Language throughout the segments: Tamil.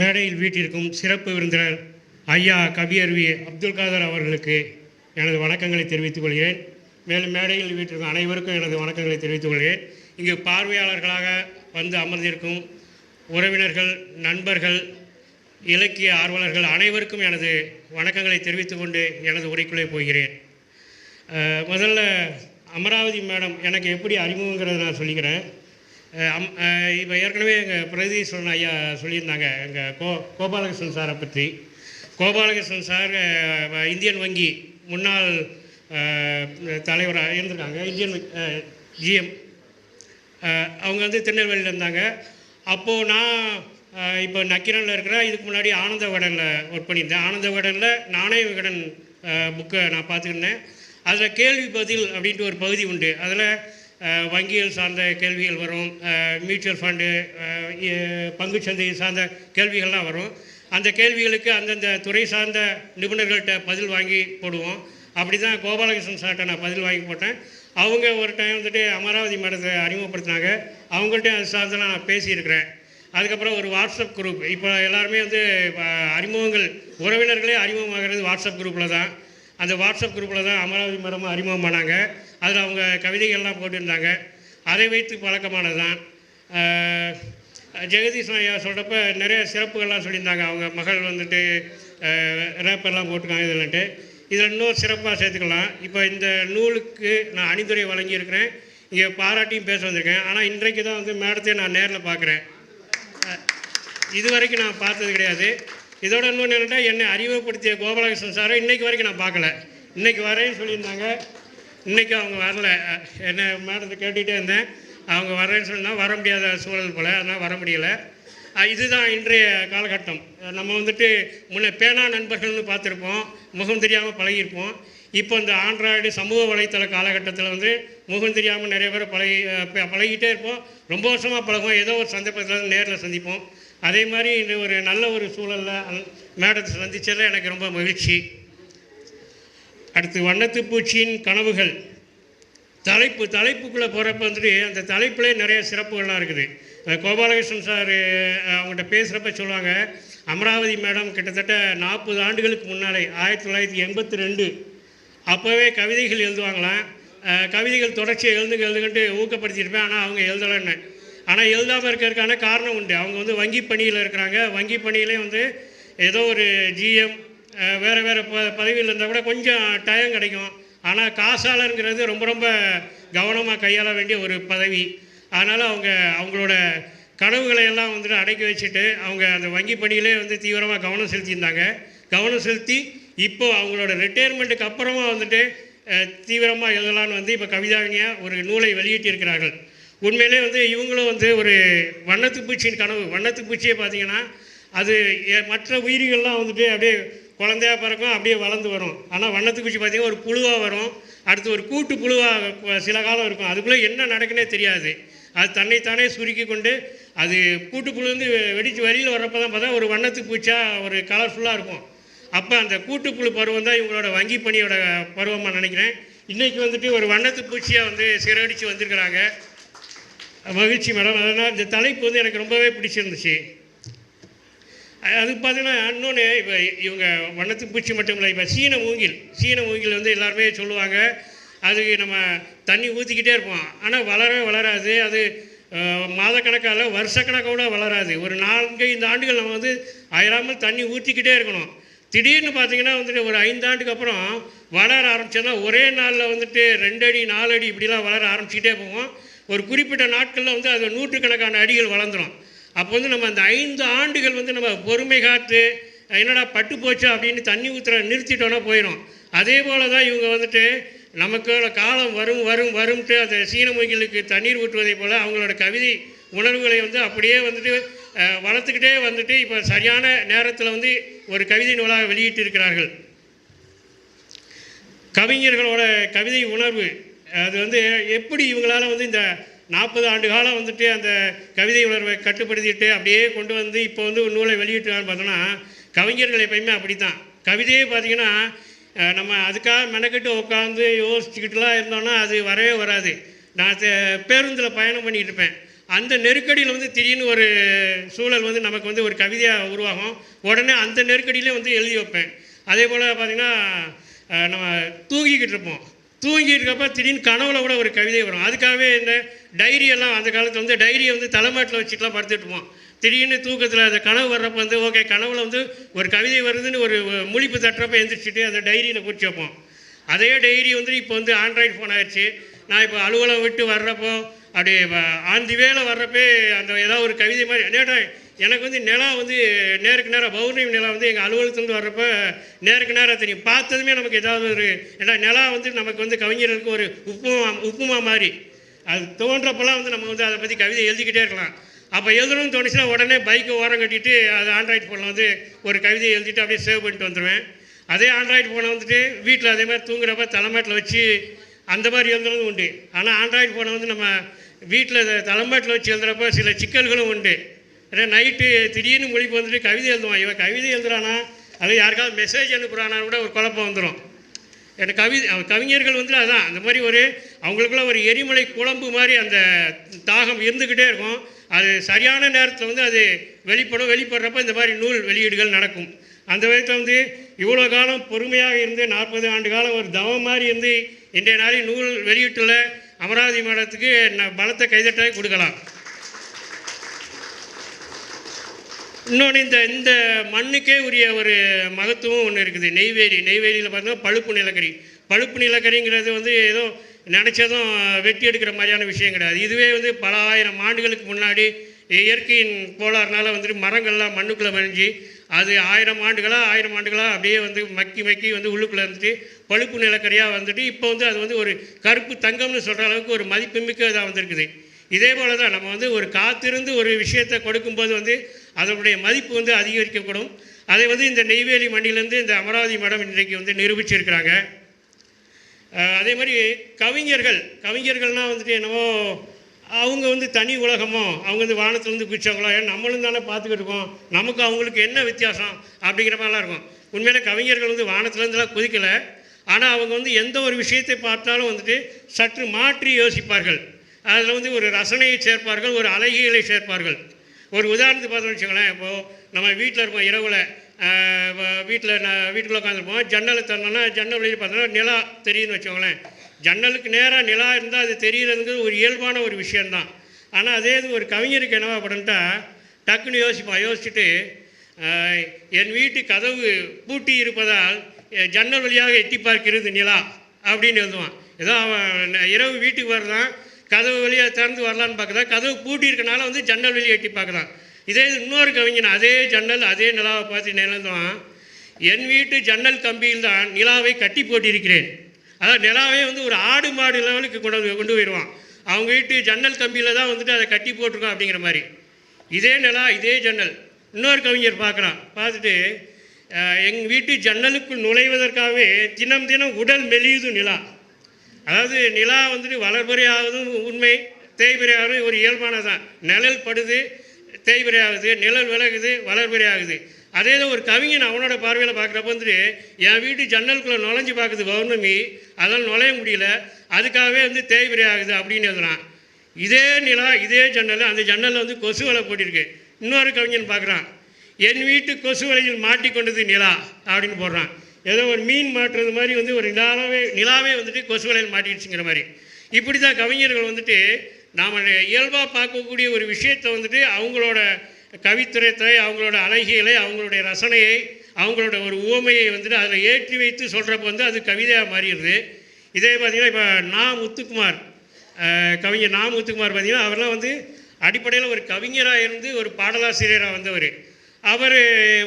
மேடையில் வீட்டிற்கும் சிறப்பு விருந்தினர் ஐயா கவியருவி அப்துல் காதர் அவர்களுக்கு எனது வணக்கங்களை தெரிவித்துக் கொள்கிறேன். மேலும் மேடையில் வீட்டிற்கும் அனைவருக்கும் எனது வணக்கங்களை தெரிவித்துக் கொள்கிறேன். இங்கு பார்வையாளர்களாக வந்து அமர்ந்திருக்கும் உறவினர்கள் நண்பர்கள் இலக்கிய ஆர்வலர்கள் அனைவருக்கும் எனது வணக்கங்களை தெரிவித்துக் கொண்டு எனது உரைக்குள்ளே போகிறேன். முதல்ல அமராவதி மேடம் எனக்கு எப்படி அறிமுகங்கிறத நான் சொல்லிக்கிறேன். இப்போ ஏற்கனவே எங்கள் பிரகதீஸ்வரன் ஐயா சொல்லியிருந்தாங்க எங்கள் கோ கோபாலகிருஷ்ணன் சாரை பற்றி. கோபாலகிருஷ்ணன் சார் இந்தியன் வங்கி முன்னாள் தலைவராக இருந்திருக்காங்க இந்தியன் ஜிஎம் அவங்க வந்து திருநெல்வேலியில் இருந்தாங்க. அப்போது நான் இப்போ நக்கிரனில் இருக்கிற இதுக்கு முன்னாடி ஆனந்த விகடனில் ஒர்க் பண்ணியிருந்தேன். ஆனந்த விகடனில் நாணய விகடன் புக்கை நான் பார்த்துக்கிட்டேன் அதில் கேள்வி பதில் அப்படின்ட்டு ஒரு பகுதி உண்டு. அதில் வங்கிகள் வங்கியல் சார்ந்த கேள்விகள் வரும். மியூச்சுவல் ஃபண்டு பங்குச்சந்தை சார்ந்த கேள்விகள்லாம் வரும். அந்த கேள்விகளுக்கு அந்தந்த துறை சார்ந்த நிபுணர்கள்ட்ட பதில் வாங்கி போடுவோம். அப்படி தான் கோபாலகிருஷ்ணன் சார்கிட்ட நான் பதில் வாங்கி போட்டேன். அவங்க ஒரு டைம் வந்துட்டு அமராவதி மேடத்தை அறிமுகப்படுத்தினாங்க. அவங்கள்ட்ட அது சார்ந்து நான் பேசியிருக்கிறேன். அதுக்கப்புறம் ஒரு வாட்ஸ்அப் குரூப் இப்போ எல்லாருமே வந்து அறிமுகங்கள் உறவினர்களே அறிமுகமாகிறது வாட்ஸ்அப் குரூப்பில் தான். அந்த வாட்ஸ்அப் குரூப்பில் தான் அமராவதி மேடம் அறிமுகம் பண்ணாங்க அதில் அவங்க கவிதைகள்லாம் போட்டிருந்தாங்க. அதை வைத்து பழக்கமானது தான் அஹ், ஜெகதீஷன் ஐயா சொல்கிறப்ப நிறைய சிறப்புகள்லாம் சொல்லியிருந்தாங்க. அவங்க மகள் வந்துட்டு ரேப்பெல்லாம் போட்டிருக்காங்க இதுலன்ட்டு. இதில் இன்னும் சிறப்பாக சேர்த்துக்கலாம். இப்போ இந்த நூலுக்கு நான் அணிந்துரை வழங்கியிருக்கிறேன். இங்கே பாராட்டியும் பேச வந்திருக்கேன். ஆனால் இன்றைக்கு தான் வந்து மேடத்தையும் நான் நேரில் பார்க்குறேன். இது வரைக்கும் நான் பார்த்தது கிடையாது. இதோட இன்னொன்று என்னென்னா என்னை அறிமுகப்படுத்திய கோபாலகிருஷ்ணன் சாரை இன்றைக்கு வரைக்கும் நான் பார்க்கல. இன்றைக்கி வரேன்னு சொல்லியிருந்தாங்க. இன்னைக்கு அவங்க வரல. என்ன மேடத்தை கேட்டுகிட்டே இருந்தேன். அவங்க வரேன்னு சொன்னால் வர முடியாத சூழல் போல் அதனால் வர முடியல. இதுதான் இன்றைய காலகட்டம். நம்ம வந்துட்டு முன்னே பேனா நண்பர்கள்னு பார்த்துருப்போம். முகம் தெரியாமல் பழகியிருப்போம். இப்போ இந்த ஆண்ட்ராய்டு சமூக வலைத்தள காலகட்டத்தில் வந்து முகம் தெரியாமல் நிறைய பேர் பழகி பழகிட்டே இருப்போம். ரொம்ப வருஷமாக பழகுவோம். ஏதோ ஒரு சந்தர்ப்பத்தில் நேரில் சந்திப்போம். அதே மாதிரி இந்த ஒரு நல்ல ஒரு சூழலில் மேடத்தை சந்திச்சதில் எனக்கு ரொம்ப மகிழ்ச்சி. அடுத்து வண்ணத்து பூச்சியின் கனவுகள். தலைப்பு தலைப்புக்குள்ளே போகிறப்ப வந்துட்டு அந்த தலைப்பிலே நிறைய சிறப்புகள்லாம் இருக்குது. கோபாலகிருஷ்ணன் சார் அவங்கள்ட்ட பேசுகிறப்ப சொல்லுவாங்க அமராவதி மேடம் கிட்டத்தட்ட நாற்பது ஆண்டுகளுக்கு முன்னாலே ஆயிரத்தி தொள்ளாயிரத்தி எண்பத்தி ரெண்டு அப்போவே கவிதைகள் எழுதுவாங்களாம். கவிதைகள் தொடர்ச்சியை எழுதுங்க எழுதுங்கன்ட்டு ஊக்கப்படுத்தியிருப்பேன். ஆனால் அவங்க எழுதலைன்னு ஆனால் எழுதாமல் இருக்கிறதுக்கான காரணம் உண்டு. அவங்க வந்து வங்கி பணியில் இருக்கிறாங்க. வங்கி பணியிலே வந்து ஏதோ ஒரு ஜிஎம் வேறு வேறு ப பதவியில் இருந்தால் கூட கொஞ்சம் டயம் கிடைக்கும். ஆனால் காசாளருங்கிறது ரொம்ப ரொம்ப கவனமாக கையாள வேண்டிய ஒரு பதவி. அதனால் அவங்க அவங்களோட கனவுகளை எல்லாம் வந்துட்டு அடக்கி வச்சுட்டு அவங்க அந்த வங்கி பணியிலே வந்து தீவிரமாக கவனம் செலுத்தியிருந்தாங்க. கவனம் செலுத்தி இப்போது அவங்களோட ரிட்டையர்மெண்ட்டுக்கு அப்புறமா வந்துட்டு தீவிரமாக எழுதலான்னு வந்து இப்போ கவிதாவினியாக ஒரு நூலை வெளியிட்டிருக்கிறார்கள். உண்மையிலே வந்து இவங்களும் வந்து ஒரு வண்ணத்து பூச்சியின் கனவு. வண்ணத்து பூச்சியை பார்த்தீங்கன்னா அது மற்ற உயிரிகள்லாம் வந்துட்டு அப்படியே குழந்தையா பிறக்கும் அப்படியே வளர்ந்து வரும். ஆனால் வண்ணத்து பூச்சி ஒரு புழுவாக வரும். அடுத்து ஒரு கூட்டு புழுவாக சில காலம் இருக்கும். அதுக்குள்ளே என்ன நடக்குன்னே தெரியாது. அது தன்னைத்தானே சுருக்கி கொண்டு அது கூட்டு வந்து வெடித்து வெளியில் வரப்போ தான் பார்த்தா ஒரு வண்ணத்து பூச்சா ஒரு கலர்ஃபுல்லாக இருக்கும். அப்போ அந்த கூட்டுப்புழு பருவம் தான் இவங்களோட வங்கி பணியோட பருவமாக நினைக்கிறேன். இன்றைக்கி வந்துட்டு ஒரு வண்ணத்து பூச்சியாக வந்து சிறகடிச்சு வந்திருக்கிறாங்க. மகிழ்ச்சி மேடம். அதனால் இந்த தலைப்பு வந்து எனக்கு ரொம்பவே பிடிச்சிருந்துச்சு. அது பார்த்தீங்கன்னா இன்னொன்று இப்போ இவங்க வண்ணத்து பூச்சி மட்டும் இல்லை இப்போ சீன மூங்கில் சீன மூங்கில் வந்து எல்லாருமே சொல்லுவாங்க. அதுக்கு நம்ம தண்ணி ஊற்றிக்கிட்டே இருப்போம். ஆனால் வளரவே வளராது. அது மாதக்கணக்கால் வருஷக்கணக்கோட வளராது. ஒரு நான்கு ஐந்து ஆண்டுகள் நம்ம வந்து அயராமல் தண்ணி ஊற்றிக்கிட்டே இருக்கணும். திடீர்னு பார்த்தீங்கன்னா வந்துட்டு ஒரு ஐந்தாண்டுக்கு அப்புறம் வளர ஆரம்பிச்சதுன்னா ஒரே நாளில் வந்துட்டு ரெண்டு அடி நாலு அடி இப்படிலாம் வளர ஆரம்பிச்சுக்கிட்டே போவோம். ஒரு குறிப்பிட்ட நாட்களில் வந்து அது நூற்றுக்கணக்கான அடிகள் வளர்ந்துடும் அப்போ வந்து நம்ம அந்த ஐந்து ஆண்டுகள் வந்து நம்ம பொறுமை காத்து என்னடா பட்டு போச்சு அப்படின்னு தண்ணி ஊற்றுற நிறுத்திட்டோன்னா போயிடும் அதே போல தான் இவங்க வந்துட்டு நமக்கு காலம் வரும் வரும் வரும்ட்டு அந்த சீன மொழிகளுக்கு தண்ணீர் ஊற்றுவதை போல் அவங்களோட கவிதை உணர்வுகளை வந்து அப்படியே வந்துட்டு வளர்த்துக்கிட்டே வந்துட்டு இப்போ சரியான நேரத்தில் வந்து ஒரு கவிதை நூலாக வெளியிட்டு இருக்கிறார்கள் கவிஞர்களோட கவிதை உணர்வு அது வந்து எப்படி இவங்களால வந்து இந்த நாற்பது ஆண்டு காலம் வந்துட்டு அந்த கவிதை உணர்வை கட்டுப்படுத்திட்டு அப்படியே கொண்டு வந்து இப்போ வந்து ஒரு நூலை வெளியிட்டான்னு பார்த்தோன்னா கவிஞர்கள் எப்பயுமே அப்படி தான் கவிதையே பார்த்தீங்கன்னா நம்ம அதுக்காக மெனக்கிட்டு உட்காந்து யோசிச்சுக்கிட்டுலாம் இருந்தோன்னா அது வரவே வராது. நான் பேருந்தில் பயணம் பண்ணிக்கிட்டு இருப்பேன். அந்த நெருக்கடியில் வந்து திடீர்னு ஒரு சூழல் வந்து நமக்கு வந்து ஒரு கவிதையாக உருவாகும். உடனே அந்த நெருக்கடியிலே வந்து எழுதி வைப்பேன். அதே போல் பார்த்திங்கன்னா நம்ம தூங்கிக்கிட்டு இருப்போம். தூங்கிட்டு இருக்கப்ப திடீர்னு கனவுல கூட ஒரு கவிதை வரும். அதுக்காகவே இந்த டைரி எல்லாம் அந்த காலத்தில் வந்து டைரியை வந்து தலைமாட்டில் வச்சுட்டுலாம் படுத்துட்டு திடீர்னு தூக்கத்தில் அந்த கனவு வர்றப்போ வந்து ஓகே கனவுல வந்து ஒரு கவிதை வருதுன்னு ஒரு முழிப்பு தட்டுறப்ப எழுந்திரிச்சிட்டு அந்த டைரியில் குறிச்சு வைப்போம். அதே டைரி வந்து இப்போ வந்து ஆண்ட்ராய்டு ஃபோன் ஆயிடுச்சு நான் இப்போ அலுவலகம் விட்டு வர்றப்போ அப்படியே ஆந்தி வேலை வர்றப்பே அந்த ஏதாவது ஒரு கவிதை மாதிரி நேட்டா எனக்கு வந்து நிலா வந்து நேருக்கு நேராக பௌர்ணமி நிலா வந்து எங்கள் அலுவலகத்துலேருந்து வர்றப்போ நேருக்கு நேராக தெரியும். பார்த்ததுமே நமக்கு ஏதாவது ஒரு ஏன்னா நிலா வந்து நமக்கு வந்து கவிஞர்களுக்கு ஒரு உப்புமா உப்புமா மாதிரி. அது தோன்றப்பெல்லாம் வந்து நம்ம வந்து அதை பற்றி கவிதை எழுதிக்கிட்டே இருக்கலாம். அப்போ எழுதணும்னு தோணுச்சுன்னா உடனே பைக்கை ஓரம் கட்டிட்டு அது ஆண்ட்ராய்டு ஃபோனில் வந்து ஒரு கவிதையை எழுதிட்டு அப்படியே சேவ் பண்ணிட்டு வந்துடுவேன் அதே ஆண்ட்ராய்டு ஃபோனை வந்துட்டு வீட்டில் அதே மாதிரி தூங்குறப்ப தலைமாட்டில் வச்சு அந்த மாதிரி எழுதுறதும் உண்டு. ஆனால் ஆண்ட்ராய்டு ஃபோனை வந்து நம்ம வீட்டில் தலைமாட்டில் வச்சு எழுதுகிறப்ப சில சிக்கல்களும் உண்டு. ஏன்னா நைட்டு திடீர்னு மொழிப்பு வந்துட்டு கவிதை எழுதுவான். இவன் கவிதை எழுதுறானா? அது யாருக்காவது மெசேஜ் அனுப்புகிறானா கூட ஒரு குழப்பம் வந்துடும் எனக்கு கவி கவிஞர்கள் வந்து அதான். அந்த மாதிரி ஒரு அவங்களுக்குள்ள ஒரு எரிமலை குழம்பு மாதிரி அந்த தாகம் இருந்துக்கிட்டே இருக்கும். அது சரியான நேரத்தில் வந்து அது வெளிப்படும். வெளிப்படுறப்ப இந்த மாதிரி நூல் வெளியீடுகள் நடக்கும். அந்த விதத்தில் வந்து இவ்வளோ காலம் பொறுமையாக இருந்து நாற்பது ஆண்டு காலம் ஒரு தவம் மாதிரி இருந்து இன்றைய நாளில் நூல் வெளியிட்டுள்ள அமராவதி மாடத்துக்கு பலத்தை கைதட்டாக கொடுக்கலாம். இன்னொன்று இந்த இந்த மண்ணுக்கே உரிய ஒரு மகத்துவம் ஒன்று இருக்குது. நெய்வேலி நெய்வேலியில் பார்த்தீங்கன்னா பழுப்பு நிலக்கரி. பழுப்பு நிலக்கரிங்கிறது வந்து ஏதோ நினச்சதும் வெட்டி எடுக்கிற மாதிரியான விஷயம் கிடையாது. இதுவே வந்து பல ஆயிரம் ஆண்டுகளுக்கு முன்னாடி இயற்கையின் கோளாறுனால வந்துட்டு மரங்கள்லாம் மண்ணுக்குள்ளே மறைஞ்சி அது ஆயிரம் ஆண்டுகளாக ஆயிரம் ஆண்டுகளாக அப்படியே வந்து மக்கி மக்கி வந்து உள்ளுக்குள்ளே இருந்துட்டு பழுப்பு நிலக்கரியாக வந்துட்டு இப்போ வந்து அது வந்து ஒரு கருப்பு தங்கம்னு சொல்கிற அளவுக்கு ஒரு மதிப்புமிக்க இதாக வந்திருக்குது. இதே போல தான் நம்ம வந்து ஒரு காத்திருந்து ஒரு விஷயத்தை கொடுக்கும்போது வந்து அதனுடைய மதிப்பு வந்து அதிகரிக்கப்படும். அதை வந்து இந்த நெய்வேலி மண்ணிலேருந்து இந்த அமராவதி மடம் இன்றைக்கு வந்து நிரூபிச்சிருக்கிறாங்க. அதே மாதிரி கவிஞர்கள் கவிஞர்கள்னால் வந்துட்டு என்னவோ அவங்க வந்து தனி உலகமோ அவங்க வந்து வானத்துலேருந்து குதிச்சவங்களோ ஏன்னா நம்மளும் தானே பார்த்துக்கிட்டு இருக்கோம். நமக்கு அவங்களுக்கு என்ன வித்தியாசம் அப்படிங்கிற மாதிரிலாம் இருக்கும். உண்மையிலே கவிஞர்கள் வந்து வானத்துலேருந்துலாம் குதிக்கலை. ஆனால் அவங்க வந்து எந்த ஒரு விஷயத்தை பார்த்தாலும் வந்துட்டு சற்று மாற்றி யோசிப்பார்கள். அதில் வந்து ஒரு ரசனையை சேர்ப்பார்கள் ஒரு அழகியலை சேர்ப்பார்கள். ஒரு உதாரணத்துக்கு பார்த்தோம்னு வச்சுக்கோங்களேன். இப்போது நம்ம வீட்டில் இருப்போம் இரவில் வீட்டில் நான் வீட்டுக்குள்ளே உட்காந்துருப்போம் ஜன்னலை திறந்தோன்னா ஜன்னல் வழியில் பார்த்தோன்னா நிலா தெரியுதுன்னு வச்சுக்கோங்களேன். ஜன்னலுக்கு நேராக நிலா இருந்தால் அது தெரியுறதுங்கிறது ஒரு இயல்பான ஒரு விஷயந்தான் ஆனால் அதே இது ஒரு கவிஞருக்கு என்னவா படம்ட்டா டக்குன்னு யோசிப்பான் யோசிச்சுட்டு என் வீட்டு கதவு பூட்டி இருப்பதால் ஜன்னல் வழியாக எட்டி பார்க்கிறது நிலா அப்படின்னு எழுதுவான். ஏதோ அவன் இரவு வீட்டுக்கு வர்றான் கதவு வழியாக திறந்து வரலான்னு பார்க்குறான் கதவு பூட்டி இருக்கனால வந்து ஜன்னல் வழியை எட்டி பார்க்குறான் இதே இது இன்னொரு கவிஞன் அதே ஜன்னல் அதே நிலாவை பார்த்து நிலந்தான் என் வீட்டு ஜன்னல் கம்பியில் தான் நிலாவை கட்டி போட்டிருக்கிறேன். அதாவது நிலாவே வந்து ஒரு ஆடு மாடு லெவலுக்கு கொண்டு கொண்டு போயிடுவான். அவங்க வீட்டு ஜன்னல் கம்பியில் தான் வந்துட்டு அதை கட்டி போட்டிருக்கோம் அப்படிங்கிற மாதிரி. இதே நிலா இதே ஜன்னல். இன்னொரு கவிஞர் பார்க்குறான் பார்த்துட்டு எங்கள் வீட்டு ஜன்னலுக்குள் நுழைவதற்காகவே தினம் தினம் உடல் மெலியுது நிலா. அதாவது நிலா வந்துட்டு வளர்பறையாவதும் உண்மை தேய்பிறையாவதும் ஒரு இயல்பானதான் நிழல் படுது தேய்பிறையாகுது நிழல் விலகுது வளர்பிறையாகுது. அதே தான் ஒரு கவிஞன் அவனோட பார்வையில் பார்க்குறப்ப வந்துட்டு என் வீட்டு ஜன்னலுக்குள்ளே நுழைஞ்சு பார்க்குது பௌர்ணமி அதெல்லாம் நுழைய முடியல அதுக்காகவே வந்து தேய்பிறையாகுது அப்படின்னு எழுதுறான். இதே நிலா இதே ஜன்னல் அந்த ஜன்னலில் வந்து கொசு வலை போட்டிருக்கு. இன்னொரு கவிஞன் பார்க்குறான் என் வீட்டு கொசு வலையில் மாட்டிக்கொண்டது நிலா அப்படின்னு போடுறான். ஏதோ ஒரு மீன் மாட்டுறது மாதிரி வந்து ஒரு நிலாவே நிலாவே வந்துட்டு கொசு வலையில் மாட்டிடுச்சுங்கிற மாதிரி. இப்படி தான் கவிஞர்கள் வந்துட்டு நாம் இயல்பாக பார்க்கக்கூடிய ஒரு விஷயத்தை வந்துட்டு அவங்களோட கவித்துரத்தை அவங்களோட அழகியலை அவங்களுடைய ரசனையை அவங்களோட ஒரு உவமையை வந்துட்டு அதில் ஏற்றி வைத்து சொல்கிறப்ப வந்து அது கவிதையாக மாறிடுது. இதே பார்த்திங்கன்னா இப்போ நா. முத்துக்குமார் கவிஞர் நா. முத்துக்குமார் பார்த்திங்கன்னா அவர்லாம் வந்து அடிப்படையில் ஒரு கவிஞராக இருந்து ஒரு பாடலாசிரியராக வந்தவர். அவர்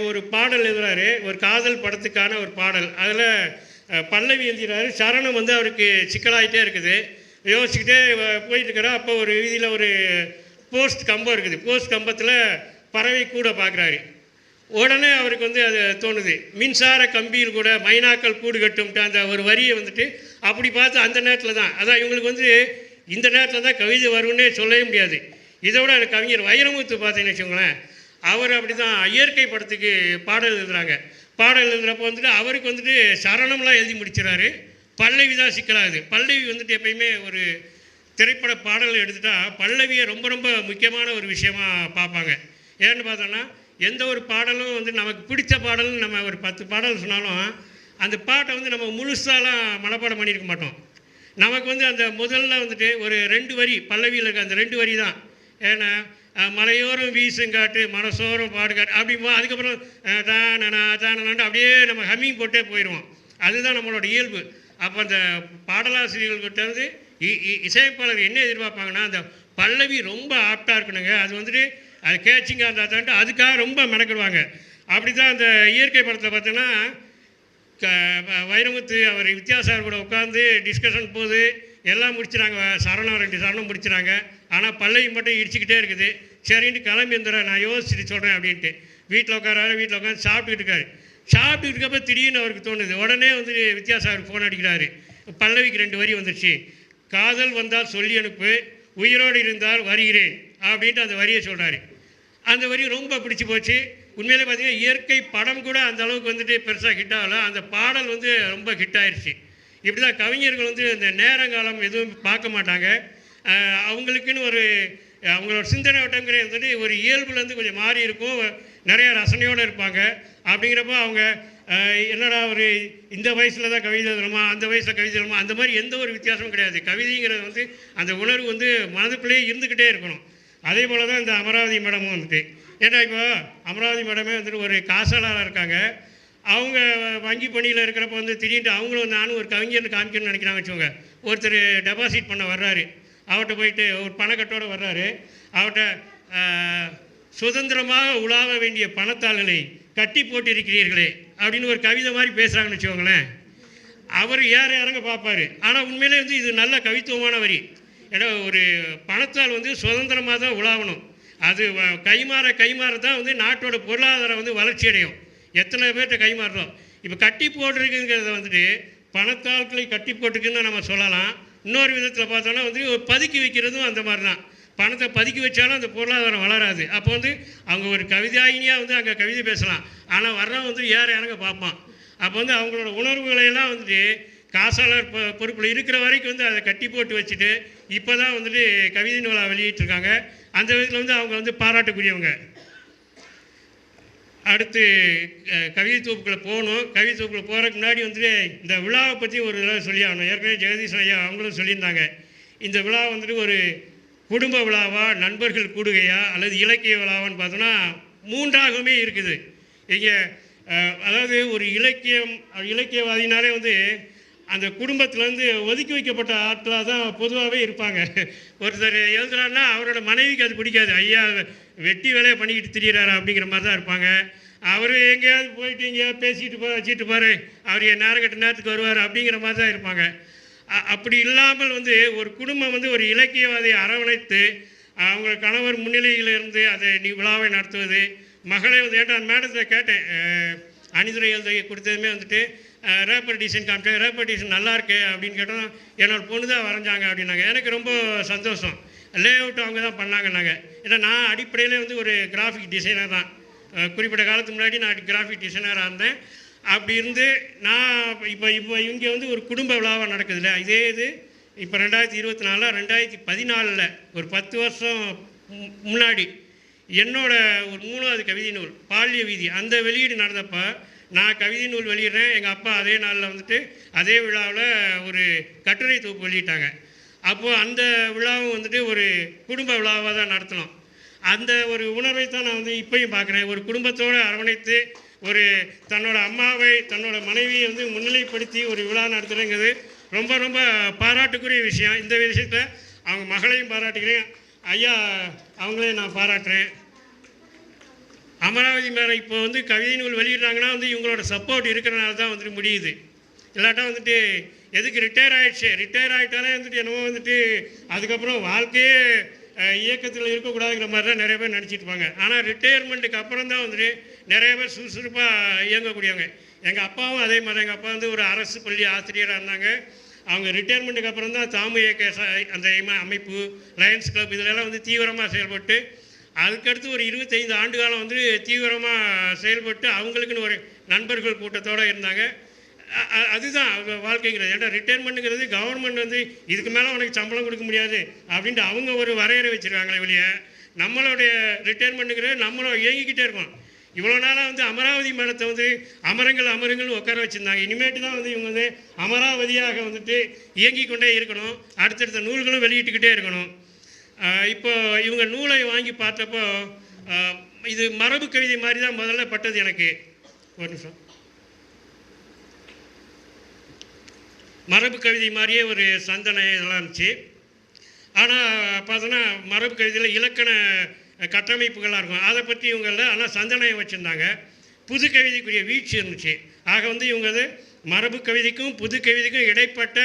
ஒரு பாடல் எழுதுறாரு ஒரு காதல் படத்துக்கான ஒரு பாடல். அதில் பல்லவி எழுதுகிறாரு சரணம் வந்து அவருக்கு சிக்கலாகிட்டே இருக்குது. யோசிச்சுக்கிட்டே போயிட்டுருக்கிறார் அப்போ ஒரு வீதியில் ஒரு போஸ்ட் கம்பம் இருக்குது. போஸ்ட் கம்பத்தில் பறவை கூட பார்க்குறாரு உடனே அவருக்கு வந்து அது தோணுது. மின்சார கம்பியில் கூட மைனாக்கள் கூடு கட்டும்ட்டு அந்த ஒரு வரியை வந்துட்டு அப்படி பார்த்து அந்த நேரத்தில் தான். அதான் இவங்களுக்கு வந்து இந்த நேரத்தில் தான் கவிதை வரும்னே சொல்லவே முடியாது. இதை விட அந்த கவிஞர் வைரமுத்து பார்த்தீங்கன்னு வச்சுக்கோங்களேன் அவர் அப்படி தான் இயற்கை படத்துக்கு பாடல் எழுதுகிறாங்க பாடல் எழுதுகிறப்போ வந்துட்டு அவருக்கு வந்துட்டு சரணம்லாம் எழுதி முடிச்சிடறாரு பல்லவி தான் சிக்கலாகுது. பல்லவி வந்துட்டு எப்பயுமே ஒரு திரைப்பட பாடல் எடுத்துட்டால் பல்லவியை ரொம்ப ரொம்ப முக்கியமான ஒரு விஷயமாக பார்ப்பாங்க. ஏன்னு பார்த்தோன்னா எந்த ஒரு பாடலும் வந்து நமக்கு பிடிச்ச பாடல்னு நம்ம ஒரு பத்து பாடல் சொன்னாலும் அந்த பாட்டை வந்து நம்ம முழுசாலாம் மனப்பாடம் பண்ணியிருக்க மாட்டோம். நமக்கு வந்து அந்த முதல்ல வந்துட்டு ஒரு ரெண்டு வரி பல்லவியில் இருக்க அந்த ரெண்டு வரி தான் ஏன்னா மலையோரம் வீசுங்காட்டு மனசோரம் பாடுகாட்டு. அப்படிம்போது அதுக்கப்புறம் அஹ், தானனா தானனான்ட்டு அப்படியே நம்ம ஹம்மிங் போட்டே போயிடுவோம். அதுதான் நம்மளோட இயல்பு. அப்போ அந்த பாடலாசிரியர்கள்கிட்ட வந்து இ- இ- இசையமைப்பாளர் என்ன எதிர்பார்ப்பாங்கன்னா அந்த பல்லவி ரொம்ப ஆப்டாக இருக்கணுங்க. அது வந்துட்டு அது கேச்சிங்காக இருந்தால் தான்ட்டு அதுக்காக ரொம்ப மெனக்கிடுவாங்க. அப்படி தான் அந்த இயற்கை படத்தை பார்த்தோன்னா க வ- வைரமுத்து அவர் வித்யாசாகர் கூட உட்காந்து டிஸ்கஷன் போகுது எல்லாம் முடிச்சுறாங்க சரணம் ரெண்டு சரணம் முடிச்சுறாங்க ஆனால் பல்லவி மட்டும் இடிச்சுக்கிட்டே இருக்குது. சரின்ட்டு கிளம்பி வந்துடுறேன் நான் யோசிச்சுட்டு சொல்கிறேன் அப்படின்ட்டு. வீட்டில் உட்காராரு வீட்டில் உட்காந்து சாப்பிட்டுக்கிட்டு இருக்காரு. சாப்பிட்டுக்கிட்டு இருக்கப்ப திடீர்னு அவருக்கு தோணுது. உடனே வந்து வித்யாசாகர் ஃபோன் அடிக்கிறாரு. பல்லவிக்கு ரெண்டு வரி வந்துருச்சு. காதல் வந்தால் சொல்லி அனுப்பு உயிரோடு இருந்தால் வருகிறேன் அப்படின்ட்டு அந்த வரியை சொல்கிறாரு அந்த வரி ரொம்ப பிடிச்சி போச்சு. உண்மையிலே பார்த்தீங்கன்னா இயற்கை படம் கூட அந்த அளவுக்கு வந்துட்டு பெருசாக ஹிட் ஆகலை. அந்த பாடல் வந்து ரொம்ப ஹிட் ஆயிடுச்சு இப்படி தான் கவிஞர்கள் வந்து இந்த நேரங்காலம் எதுவும் பார்க்க மாட்டாங்க. அவங்களுக்குன்னு ஒரு அவங்களோட சிந்தனை வட்டங்கிறது வந்துட்டு ஒரு இயல்புலேருந்து கொஞ்சம் மாறி இருக்கும். நிறைய ரசனையோடு இருப்பாங்க. அப்படிங்கிறப்ப அவங்க என்னடா ஒரு இந்த வயசில் தான் கவிதை எழுதணுமா அந்த வயசில் கவிதை எழுதணுமா அந்த மாதிரி எந்த ஒரு வித்தியாசமும் கிடையாது. கவிதைங்கிறது வந்து அந்த உணர்வு வந்து மனதுக்குள்ளேயே இருந்துக்கிட்டே இருக்கணும். அதே போல் தான் இந்த அமராவதி மேடமும் வந்துட்டு. ஏன்னா இப்போ அமராவதி மேடமே வந்துட்டு ஒரு காசாளராக இருக்காங்க. அவங்க வங்கி பணியில் இருக்கிறப்ப வந்து திடீர்னு அவங்களும் நானும் ஒரு கவிஞர்னு காமிக்கணும்னு நினைக்கிறாங்க வச்சுக்கோங்க. ஒருத்தர் டெபாசிட் பண்ண வர்றாரு. அவர்கிட்ட போயிட்டு ஒரு பணக்கட்டோடு வர்றாரு. அவர்கிட்ட சுதந்திரமாக உலாவ வேண்டிய பணத்தாள்களை கட்டி போட்டிருக்கிறீர்களே அப்படின்னு ஒரு கவிதை மாதிரி பேசுகிறாங்கன்னு வச்சுக்கோங்களேன். அவர் ஏற இறங்க பார்ப்பாரு. ஆனால் உண்மையிலே வந்து இது நல்ல கவித்துவமான வரி. ஏன்னா ஒரு பணத்தால் வந்து சுதந்திரமாக தான் உலாவணும். அது கைமாற கைமாற தான் வந்து நாட்டோட பொருளாதாரம் வந்து வளர்ச்சி அடையும். எத்தனை பேர்கிட்ட கைமாறுறோம் இப்போ கட்டி போட்டிருக்குங்கிறத வந்துட்டு பணத்தாள்களை கட்டி போட்டுக்குன்னு நம்ம சொல்லலாம். இன்னொரு விதத்தில் பார்த்தோன்னா வந்து பதுக்கி வைக்கிறதும் அந்த மாதிரி தான் பணத்தை பதுக்கி வச்சாலும் அந்த பொருளாதாரம் வளராது. அப்போ வந்து அவங்க ஒரு கவிதாயினியாக வந்து அங்கே கவிதை பேசலாம். ஆனால் வர்றவன் வந்து ஏற இறங்க பார்ப்பான். அப்போ வந்து அவங்களோட உணர்வுகளை எல்லாம் வந்துட்டு காசாளர் பொ பொறுப்பில் இருக்கிற வரைக்கும் வந்து அதை கட்டி போட்டு வச்சுட்டு இப்போ தான் வந்துட்டு கவிதை நூலாக வெளியிட்டிருக்காங்க. அந்த விதத்தில் வந்து அவங்க வந்து பாராட்டுக்குரியவங்க. அடுத்து அஹ், கவிதை தொகுப்புக்குள்ளே போகணும். கவிதை தொகுப்புக்குள்ள போகிறதுக்கு முன்னாடி வந்துட்டு இந்த விழாவை பற்றி ஒரு தடவை சொல்லி ஆகணும் ஏற்கனவே ஜெகதீஷ் ஐயா அவங்களும் சொல்லியிருந்தாங்க. இந்த விழா வந்துட்டு ஒரு குடும்ப விழாவா நண்பர்கள் கூடுகையா அல்லது இலக்கிய விழாவான்னு பார்த்தோன்னா மூன்றாகவுமே இருக்குது. இங்கே அதாவது ஒரு இலக்கியம் இலக்கியவாதினாலே வந்து அந்த குடும்பத்திலேருந்து ஒதுக்கி வைக்கப்பட்ட ஆட்களாக தான் பொதுவாகவே இருப்பாங்க. ஒருத்தர் எழுதுறாருன்னா அவரோட மனைவிக்கு அது பிடிக்காது. ஐயா வெட்டி வேலையை பண்ணிக்கிட்டு திரியிறாரு அப்படிங்கிற மாதிரி தான் இருப்பாங்க. அவர் எங்கேயாவது போயிட்டு எங்கேயாவது பேசிட்டு போ வச்சுட்டு பாரு. அவர் என் நேரம் கட்ட நேரத்துக்கு வருவார் அப்படிங்கிற மாதிரி தான் இருப்பாங்க. அ- அப்படி இல்லாமல் வந்து ஒரு குடும்பம் வந்து ஒரு இலக்கியவாதியை அரவணைத்து அவங்க கணவர் முன்னிலையில் இருந்து அதை நீ விழாவை நடத்துவது மகளை வந்து ஏட்டா மேடத்தில் கேட்டேன் அணிதுரை எழுத கொடுத்ததுமே வந்துட்டு ரேப்பர் டிசைன் காமிச்சேன் ரேப்பர் டிசைன் நல்லா இருக்கு அப்படின்னு கேட்டோம். என்னோட பொண்ணு தான் வரைஞ்சாங்க அப்படின்னாங்க. எனக்கு ரொம்ப சந்தோஷம். லே அவுட் அவங்க தான் பண்ணாங்கன்னாங்க. ஏன்னா நான் அடிப்படையில் வந்து ஒரு கிராஃபிக் டிசைனர் தான். குறிப்பிட்ட காலத்துக்கு முன்னாடி நான் கிராஃபிக் டிசைனராக இருந்தேன். அப்படி இருந்து நான் இப்போ இப்போ இங்கே வந்து ஒரு குடும்ப விழாவாக நடக்குதுல்ல இதே இது இப்போ ரெண்டாயிரத்தி இருபத்தி நாலில் ரெண்டாயிரத்தி பதினாலில் ஒரு பத்து வருஷம் முன்னாடி என்னோட ஒரு மூணாவது கவிதை நூல் பால்ய வீதி அந்த வெளியீடு நடந்தப்போ நான் கவிதை நூல் வெளியிடுறேன். எங்கள் அப்பா அதே நாளில் வந்துட்டு அதே விழாவில் ஒரு கட்டுரை தொகுப்பு வெளியிட்டாங்க. அப்போது அந்த விழாவும் வந்துட்டு ஒரு குடும்ப விழாவாக தான் நடத்தினோம் அந்த ஒரு உணர்வை தான் நான் வந்து இப்போயும் பார்க்குறேன். ஒரு குடும்பத்தோடு அரவணைத்து ஒரு தன்னோட அம்மாவை தன்னோட மனைவியை வந்து முன்னிலைப்படுத்தி ஒரு விழா நடத்துகிறேங்கிறது ரொம்ப ரொம்ப பாராட்டுக்குரிய விஷயம். இந்த விஷயத்த அவங்க மகளையும் பாராட்டுகிறேன். ஐயா அவங்களையும் நான் பாராட்டுறேன். அமராவதி மேலே இப்போ வந்து கவிதை நூல் வெளியிடுறாங்கன்னா வந்து இவங்களோட சப்போர்ட் இருக்கிறனால தான் வந்துட்டு முடியுது. இல்லாட்டா வந்துட்டு எதுக்கு ரிட்டையர் ஆகிடுச்சு ரிட்டையர் ஆகிட்டாலே வந்துட்டு என்னமோ வந்துட்டு அதுக்கப்புறம் வாழ்க்கையே இயக்கத்தில் இருக்கக்கூடாதுங்கிற மாதிரி தான் நிறைய பேர் நினச்சிட்டு இருப்பாங்க. ஆனால் ரிட்டையர்மெண்ட்டுக்கு அப்புறம் தான் வந்துட்டு நிறைய பேர் சுறுசுறுப்பாக இயங்கக்கூடியவங்க. எங்கள் அப்பாவும் அதே மாதிரி எங்கள் அப்பா வந்து ஒரு அரசு பள்ளி ஆசிரியராக இருந்தாங்க. அவங்க ரிட்டையர்மெண்ட்டுக்கு அப்புறம் தான் தாமு இயக்க அந்த அமைப்பு லயன்ஸ் கிளப் இதிலெல்லாம் வந்து தீவிரமாக செயல்பட்டு அதுக்கடுத்து ஒரு இருபத்தைந்து ஆண்டு காலம் வந்து தீவிரமாக செயல்பட்டு அவங்களுக்குன்னு ஒரு நண்பர்கள் கூட்டத்தோடு இருந்தாங்க. அதுதான் வாழ்க்கைங்கிறது. ஏன்னா ரிட்டைர்மெண்ட்டுங்கிறது கவர்மெண்ட் வந்து இதுக்கு மேலே உனக்கு சம்பளம் கொடுக்க முடியாது அப்படின்ட்டு அவங்க ஒரு வரையறை வச்சுருக்காங்களே வெளியே நம்மளுடைய ரிட்டைர்மெண்ட்டுங்கிறது நம்மளும் இயங்கிக்கிட்டே இருக்கோம். இவ்வளோ நாளாக வந்து அமராவதி மரத்தை வந்து அமரங்கள் அமரங்கள் உட்கார வச்சுருந்தாங்க. இனிமேட்டு தான் வந்து இவங்க வந்து அமராவதியாக வந்துட்டு இயங்கிக் கொண்டே இருக்கணும். அடுத்தடுத்த நூல்களும் வெளியிட்டுக்கிட்டே இருக்கணும். இப்போ இவங்க நூலை வாங்கி பார்த்தப்போ இது மரபு கவிதை மாதிரி தான் முதல்ல பட்டது எனக்கு. ஒரு நிமிஷம். மரபு கவிதை மாதிரியே ஒரு சந்தனை இதெல்லாம் இருந்துச்சு. ஆனால் பார்த்தோன்னா மரபு கவிதையில் இலக்கண கட்டமைப்புகளாக இருக்கும். அதை பற்றி இவங்களில் ஆனால் சந்தனையை வச்சுருந்தாங்க. புது கவிதைக்குரிய வீழ்ச்சி இருந்துச்சு. ஆக வந்து இவங்க மரபு கவிதைக்கும் புது கவிதைக்கும் இடைப்பட்ட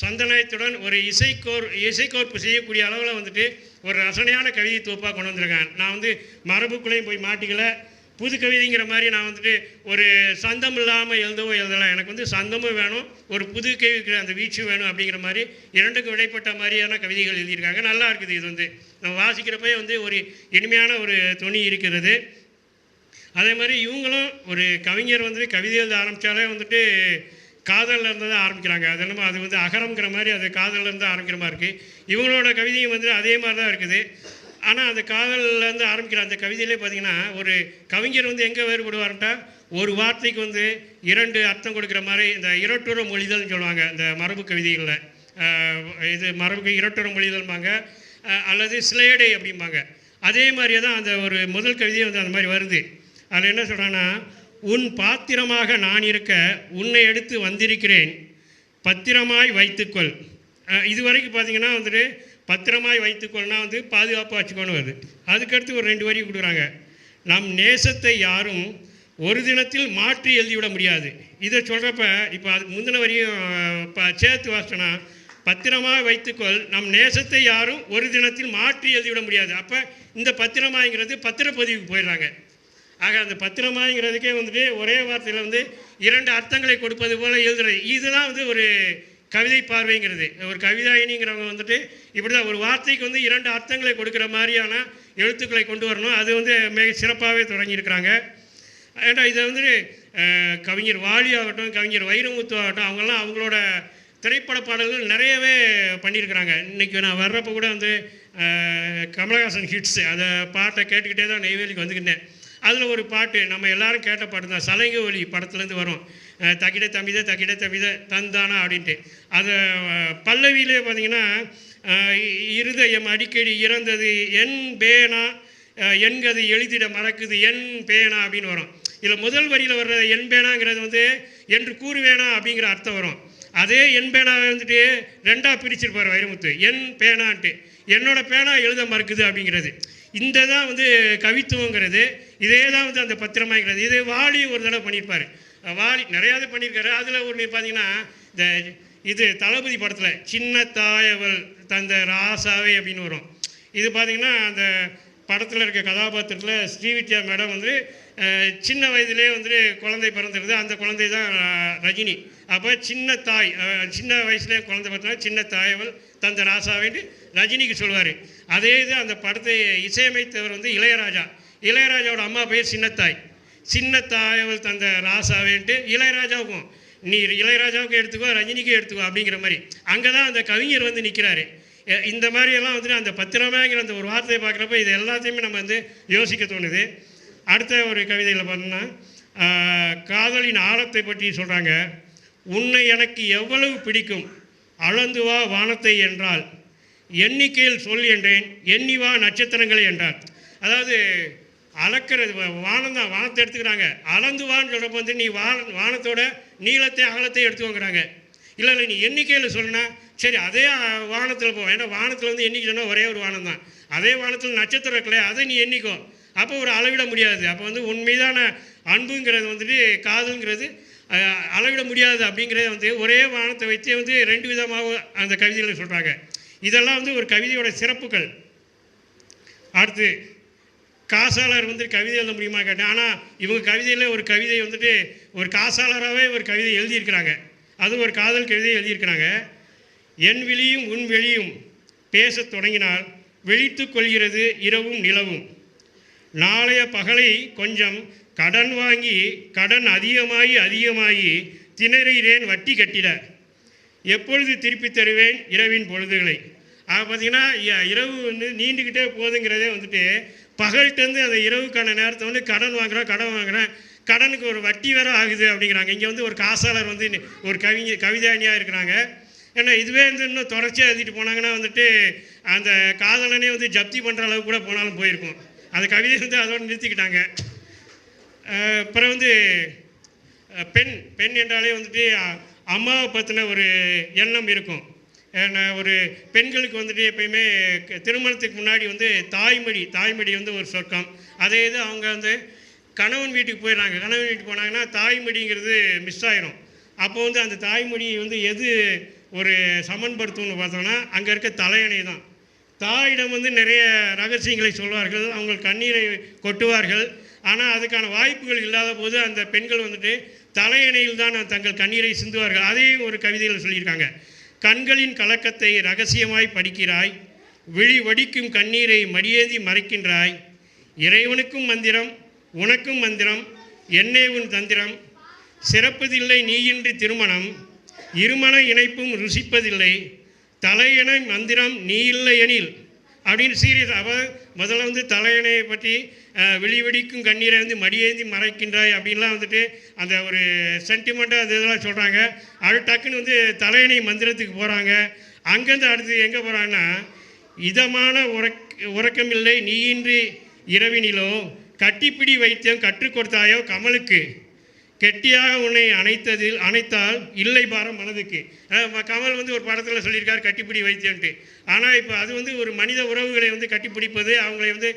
சந்தனத்துடன் ஒரு இசைக்கோர் இசைக்கோர்ப்பு செய்யக்கூடிய அளவில் வந்துட்டு ஒரு ரசனையான கவிதை தொகுப்பாக கொண்டு வந்திருக்கேன் நான் வந்து மரபுக்குள்ளேயும் போய் மாட்டிக்கல. புது கவிதைங்கிற மாதிரி நான் வந்துட்டு ஒரு சந்தம் இல்லாமல் எழுதவோ எழுதலாம் எனக்கு வந்து சந்தமும் வேணும் ஒரு புது கவிக்கு அந்த வீச்சும் வேணும் அப்படிங்கிற மாதிரி இரண்டுக்கும் இடைப்பட்ட மாதிரியான கவிதைகள் எழுதியிருக்காங்க. நல்லா இருக்குது இது வந்து. நம்ம வாசிக்கிறப்பே வந்து ஒரு இனிமையான ஒரு துணி இருக்கிறது. அதே மாதிரி இவங்களும் ஒரு கவிஞர் வந்துட்டு கவிதை எழுத ஆரம்பித்தாலே வந்துட்டு காதலில் இருந்து தான் ஆரம்பிக்கிறாங்க. அது என்னமோ அது வந்து அகரம்ங்கிற மாதிரி அது காதலில் இருந்து ஆரம்பிக்கிற மாதிரி இருக்குது இவங்களோட கவிதையும் வந்து அதே மாதிரி தான் இருக்குது. ஆனால் அந்த காதல்ல இருந்து ஆரம்பிக்கிற அந்த கவிதையிலே பார்த்தீங்கன்னா ஒரு கவிஞர் வந்து எங்கே வேறுபடுவார்ட்டா ஒரு வார்த்தைக்கு வந்து இரண்டு அர்த்தம் கொடுக்குற மாதிரி இந்த இரட்டுற மொழிதல்னு சொல்லுவாங்க இந்த மரபு கவிதைகளில். இது மரபுக்கு இரட்டுற மொழிதல்பாங்க அல்லது சிலையடை அப்படிம்பாங்க. அதே மாதிரியே தான் அந்த ஒரு முதல் கவிதையே வந்து அந்த மாதிரி வருது. அதில் என்ன சொல்கிறான்னா உன் பாத்திரமாக நான் இருக்க உன்னை எடுத்து வந்திருக்கிறேன். பத்திரமாய் வைத்துக்கொள். இது வரைக்கும் பார்த்தீங்கன்னா வந்துட்டு பத்திரமாய் வைத்துக்கொள்னா வந்து பாதுகாப்பாக வச்சுக்கோன்னு வருது. அதுக்கடுத்து ஒரு ரெண்டு வரி கொடுக்குறாங்க. நம் நேசத்தை யாரும் ஒரு தினத்தில் மாற்றி எழுதிவிட முடியாது. இதை சொல்கிறப்ப இப்போ அதுக்கு முந்தின வரியும் இப்போ சேர்த்து வாசிட்டோன்னா பத்திரமாக வைத்துக்கொள். நம் நேசத்தை யாரும் ஒரு தினத்தில் மாற்றி எழுதிவிட முடியாது. அப்போ இந்த பத்திரமாங்கிறது பத்திரப்பதிவுக்கு போயிடுறாங்க. ஆக அந்த பத்திரமாங்கிறதுக்கே வந்துட்டு ஒரே வார்த்தையில் வந்து இரண்டு அர்த்தங்களை கொடுப்பது போல் எழுதுறது. இதுதான் வந்து ஒரு கவிதை பார்வைங்கிறது. ஒரு கவிதாயினிங்கிறவங்க வந்துட்டு இப்படி தான் ஒரு வார்த்தைக்கு வந்து இரண்டு அர்த்தங்களை கொடுக்குற மாதிரியான எழுத்துக்களை கொண்டு வரணும். அது வந்து மிக சிறப்பாகவே தொடங்கியிருக்கிறாங்க. ஏன்னா இதை வந்து கவிஞர் வாலி ஆகட்டும் கவிஞர் வைரமுத்து ஆகட்டும் அவங்கெல்லாம் அவங்களோட திரைப்பட பாடல்கள் நிறையவே பண்ணியிருக்கிறாங்க. இன்றைக்கி நான் வர்றப்போ கூட வந்து கமலஹாசன் ஹிட்ஸு அதை பாட்டை கேட்டுக்கிட்டே தான் நெய்வேலிக்கு வந்துக்கிட்டேன். அதில் ஒரு பாட்டு நம்ம எல்லாரும் கேட்ட பாட்டு தான் சலங்கை ஒலி படத்துலேருந்து வரும். தகிட தக்கிட தம்பித தக்கிட தம்பித தந்தானா அப்படின்ட்டு. அதை பல்லவியிலே பார்த்தீங்கன்னா இருதயம் அடிக்கடி இறந்தது என் பேனா என்கது எழுதிட மறக்குது என் பேனா அப்படின்னு வரும். இதில் முதல் வரியில் வர்ற என் பேனாங்கிறது வந்து என்று கூறுவேனா அப்படிங்கிற அர்த்தம் வரும். அதே என் பேனாவை வந்துட்டு ரெண்டாக பிரிச்சிருப்பார் வைரமுத்து. என் பேனான்ட்டு. என்னோட பேனா எழுத மறுக்குது அப்படிங்கிறது. இந்த தான் வந்து கவித்துவங்கிறது இதே தான் வந்து அந்த பத்திரமாங்கிறது இது வாலி ஒரு தடவை பண்ணியிருப்பார். வாலி நிறையாவது பண்ணியிருக்காரு. அதில் ஒன்று பார்த்தீங்கன்னா இந்த இது தளபதி படத்தில் சின்ன தாயவள் தந்த ராசாவே அப்படின்னு வரும். இது பார்த்தீங்கன்னா அந்த படத்தில் இருக்க கதாபாத்திரத்தில் ஸ்ரீவித்யா மேடம் வந்து சின்ன வயதிலே வந்து குழந்தை பிறந்திருது அந்த குழந்தை தான் ரஜினி. அப்போ சின்ன தாய் சின்ன வயசுலேயே குழந்தை பார்த்தோன்னா சின்ன தாயவள் தந்த ராசாவேன்னு ரஜினிக்கு சொல்லுவார். அதே இது அந்த படத்தை இசையமைத்தவர் வந்து இளையராஜா. இளையராஜாவோட அம்மா பேர் சின்னத்தாய். சின்னத்தாயவள் தந்த ராசாவேன்ட்டு இளையராஜாவுக்கும் நீ இளையராஜாவுக்கும் எடுத்துக்கோ ரஜினிக்கும் எடுத்துக்கோ அப்படிங்கிற மாதிரி. அங்கே தான் அந்த கவிஞர் வந்து நிற்கிறாரு இந்த மாதிரியெல்லாம் வந்துட்டு அந்த பத்திரமாங்கிற அந்த ஒரு வார்த்தையை பார்க்குறப்ப இது எல்லாத்தையுமே நம்ம வந்து யோசிக்க தோணுது. அடுத்த ஒரு கவிதையில் பார்த்தோம்னா காதலின் ஆழத்தை பற்றி சொல்கிறாங்க உன்னை எனக்கு எவ்வளவு பிடிக்கும்? அளந்து வா வானத்தை என்றால் எண்ணிக்கையில் சொல் என்றேன் எண்ணி வா நட்சத்திரங்களை என்றார். அதாவது அளக்கிறது வானம் தான் வானத்தை எடுத்துக்கிறாங்க. அளந்து வான்னு சொல்கிறப்ப வந்து நீ வான வானத்தோட நீளத்தை அகலத்தை எடுத்துக்கோங்கிறாங்க. இல்லை இல்லை நீ எண்ணிக்கையில் சொல்லுனா சரி அதே வானத்தில் போவேன் ஏன்னா வானத்தில் வந்து எண்ணிக்கை சொன்னால் ஒரே ஒரு வானம் தான் அதே வானத்தில் நட்சத்திரம் இருக்குல்ல அதை நீ எண்ணிக்கோ. அப்போ ஒரு அளவிட முடியாது. அப்போ வந்து உன் மீதான அன்புங்கிறது வந்துட்டு காதல்ங்கிறது அளவிட முடியாது அப்படிங்கிறத வந்து ஒரே வானத்தை வச்சே வந்து ரெண்டு விதமாக அந்த கவிதைகளை சொல்கிறாங்க இதெல்லாம் வந்து ஒரு கவிதையோட சிறப்புகள். அடுத்து காசாளர் வந்து கவிதை எழுத முடியுமா கேட்டேன். ஆனால் இவங்க கவிதையில் ஒரு கவிதை வந்துட்டு ஒரு காசாளராகவே ஒரு கவிதை எழுதியிருக்கிறாங்க. அது ஒரு காதல் கவிதை எழுதியிருக்கிறாங்க. என் வெளியும் உன் வெளியும் பேசத் தொடங்கினால் விழித்து கொள்கிறது இரவும் நிலவும். நாளைய பகலை கொஞ்சம் கடன் வாங்கி கடன் அதிகமாகி அதிகமாகி திணறுகிறேன் வட்டி கட்டிட. எப்பொழுது திருப்பி தருவேன் இரவின் பொழுதுகளை? ஆக பார்த்தீங்கன்னா இ- இரவு வந்து நீண்டுக்கிட்டே போகுதுங்கிறதே வந்துட்டு பகல்கிட்டேருந்து அந்த இரவுக்கான நேரத்தை வந்து கடன் வாங்குகிறோம் கடன் வாங்குகிறேன் கடனுக்கு ஒரு வட்டி வேற ஆகுது அப்படிங்கிறாங்க. இங்கே வந்து ஒரு காசாளர் வந்து ஒரு கவிஞ கவிதாணியாக இருக்கிறாங்க. ஏன்னா இதுவே வந்து இன்னும் தொடர்ச்சியாக எழுதிட்டு போனாங்கன்னா வந்துட்டு அந்த காதலனே வந்து ஜப்தி பண்ணுற அளவுக்கு கூட போனாலும் போயிருக்கும். அந்த கவிதை வந்து அதோடு நிறுத்திக்கிட்டாங்க. அப்புறம் வந்து பெண் பெண் என்றாலே வந்துட்டு அம்மாவை பற்றின ஒரு எண்ணம் இருக்கும். ஒரு பெண்களுக்கு வந்துட்டு எப்பயுமே திருமணத்துக்கு முன்னாடி வந்து தாய்மொழி தாய்மொழி வந்து ஒரு சொர்க்கம். அதே இது அவங்க வந்து கணவன் வீட்டுக்கு போயிடுறாங்க. கணவன் வீட்டுக்கு போனாங்கன்னா தாய்மொழிங்கிறது மிஸ் ஆயிரும். அப்போ வந்து அந்த தாய்மொழி வந்து எது ஒரு சமன்படுத்தும்னு பார்த்தோம்னா அங்கே இருக்க தலையணை தான். தாயிடம் வந்து நிறைய ரகசியங்களை சொல்வார்கள் அவங்க கண்ணீரை கொட்டுவார்கள். ஆனால் அதுக்கான வாய்ப்புகள் இல்லாத போது அந்த பெண்கள் வந்துட்டு தலையணையில் தான் தங்கள் கண்ணீரை சிந்துவார்கள். அதையும் ஒரு கவிதையில் சொல்லியிருக்காங்க. கண்களின் கலக்கத்தை ரகசியமாய் படிக்கிறாய். விழி வடிக்கும் கண்ணீரை மடியேந்தி மறைக்கின்றாய். இறைவனுக்கும் மந்திரம் உனக்கும் மந்திரம் என்னே உன் தந்திரம். சிறப்பதில்லை நீயின்றி திருமணம் இருமண இணைப்பும் ருசிப்பதில்லை. தலையென மந்திரம் நீ இல்லை எனில் அப்படின்னு சீரியஸ் அவள் முதல்ல வந்து தலையணையை பற்றி அஹ், வெடிக்கும் கண்ணீரை வந்து மடியேந்தி மறைக்கின்றாய் அப்படின்லாம் வந்துட்டு அந்த ஒரு சென்டிமெண்ட்டாக அது இதெல்லாம் சொல்கிறாங்க அது டக்குன்னு வந்து தலையணை மந்திரத்துக்கு போகிறாங்க அங்கேருந்து அடுத்து எங்கே போகிறாங்கன்னா இதமான உறக் உறக்கமில்லை நீயின்றி இரவினிலோ கட்டிப்பிடி வைத்தியம் கற்றுக் கொடுத்தாயோ கமலுக்கு. கெட்டியாக உன்னை அணைத்ததில் அணைத்தால் இல்லை பாரம் மனதுக்கு. கமல் வந்து ஒரு படத்தில் சொல்லியிருக்கார் கட்டிப்பிடி வைத்தியன்ட்டு. ஆனால் இப்போ அது வந்து ஒரு மனித உறவுகளை வந்து கட்டிப்பிடிப்பது அவங்களை வந்து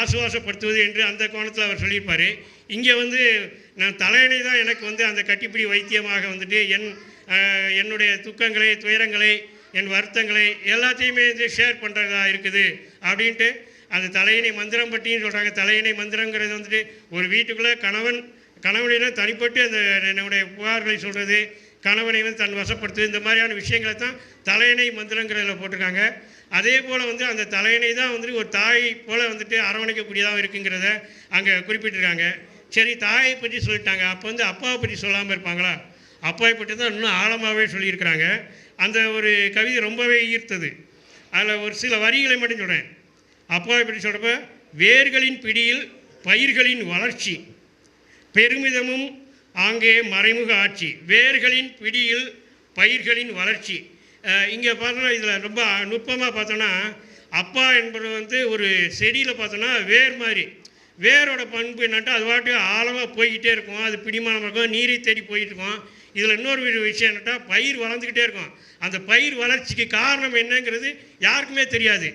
ஆசுவாசப்படுத்துவது என்று அந்த கோணத்தில் அவர் சொல்லியிருப்பார். இங்கே வந்து நான் தலையணை தான் எனக்கு வந்து அந்த கட்டிப்பிடி வைத்தியமாக வந்துட்டு என் என்னுடைய துக்கங்களை துயரங்களை என் வருத்தங்களை எல்லாத்தையுமே வந்து ஷேர் பண்ணுறதா இருக்குது அப்படின்ட்டு அந்த தலையணை மந்திரம் பற்றியும் சொல்கிறாங்க தலையணை மந்திரங்கிறது வந்துட்டு ஒரு வீட்டுக்குள்ளே கணவன் கணவனிடம் தனிப்பட்டு அந்த என்னுடைய புகார்களை சொல்கிறது கணவனை வந்து தன் வசப்படுத்துவது இந்த மாதிரியான விஷயங்களை தான் தலையணை மந்திரங்கிறதுல போட்டிருக்காங்க. அதே போல் வந்து அந்த தலையணை தான் வந்துட்டு ஒரு தாய் போல் வந்துட்டு அரவணைக்கக்கூடியதாக இருக்குங்கிறத அங்கே குறிப்பிட்டிருக்காங்க. சரி தாயை பற்றி சொல்லிட்டாங்க. அப்போ வந்து அப்பாவை பற்றி சொல்லாமல் இருப்பாங்களா? அப்பாவை பற்றி தான் இன்னும் ஆழமாகவே சொல்லியிருக்கிறாங்க. அந்த ஒரு கவிதை ரொம்பவே ஈர்த்தது. அதில் ஒரு சில வரிகளை மட்டும் சொல்கிறேன் அப்பாவை பற்றி சொல்கிறப்ப வேர்களின் பிடியில் பயிர்களின் வளர்ச்சி. பெருமிதமும் அங்கே மறைமுக ஆட்சி. வேர்களின் பிடியில் பயிர்களின் வளர்ச்சி. இங்கே பார்த்தோன்னா இதில் ரொம்ப நுட்பமாக பார்த்தோன்னா அப்பா என்பது வந்து ஒரு செடியில் பார்த்தோன்னா வேர் மாதிரி. வேரோட பண்பு என்னட்டா அது பாட்டு ஆழமாக போய்கிட்டே இருக்கும். அது பிடிமானம் இருக்கும் நீரை தேடி போயிட்டு இருக்கும். இதில் இன்னொரு விஷயம் என்னட்டா பயிர் வளர்ந்துக்கிட்டே இருக்கும். அந்த பயிர் வளர்ச்சிக்கு காரணம் என்னங்கிறது யாருக்குமே தெரியாது.